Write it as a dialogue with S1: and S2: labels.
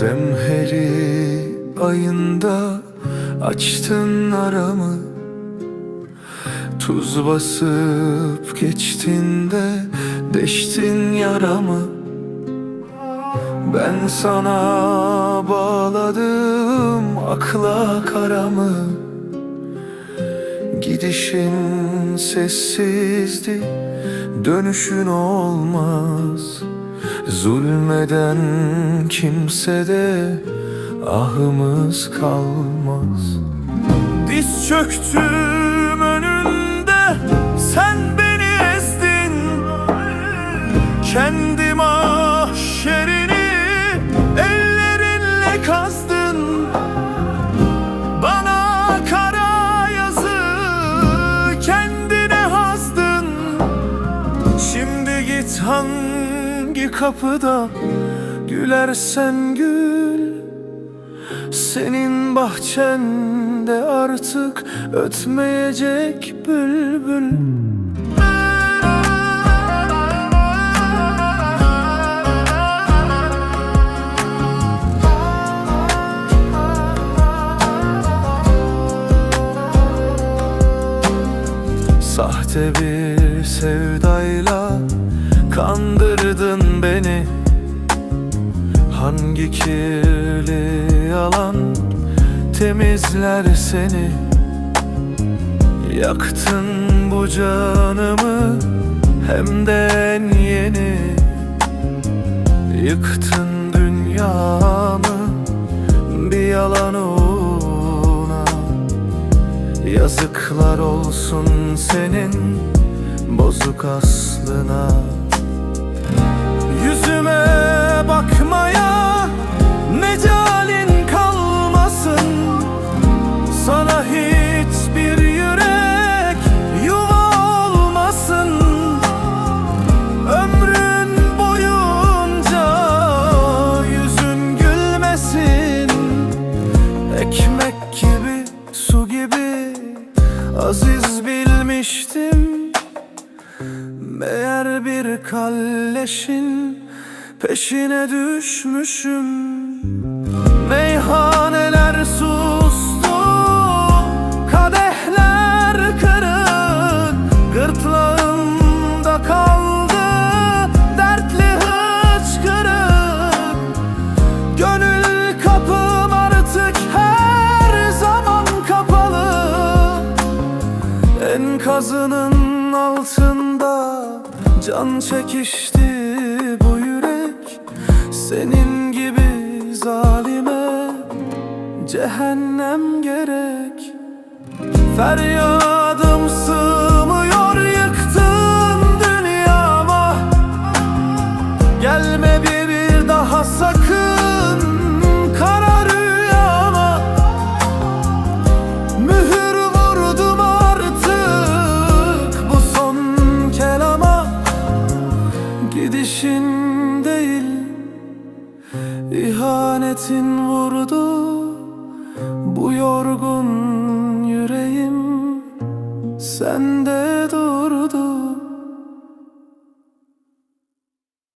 S1: Zemheri ayında açtın aramı. Tuz basıp geçtin de deştin yaramı. Ben sana bağladım akla karamı. Gidişin sessizdi Dönüşün olmaz Zulmeden kimsede ahımız kalmaz. Diz çöktüm önünde sen beni ezdin. Kendi mahşerini ellerinle kazdın. Bana kara yazı kendine kapıda gülersen gül. Senin bahçende artık ötmeyecek bülbül. Sahte bir sevdayla kandırdın beni? Hangi kirli yalan temizler seni? Yaktın bu canımı hem de en yeni. Yıktın dünyamı bir yalan uğruna. Yazıklar olsun senin bozuk aslına aziz bilmiştim Meğer bir kalleşin peşine düşmüşüm Enkazının altında can çekişti bu yürek. Senin gibi zalime cehennem gerek. Feryadım sığmıyor yıktın dünyama. Gelme bir, bir daha sakın Gidişin değil. İhanetin vurdu Bu yorgun yüreğim. Sen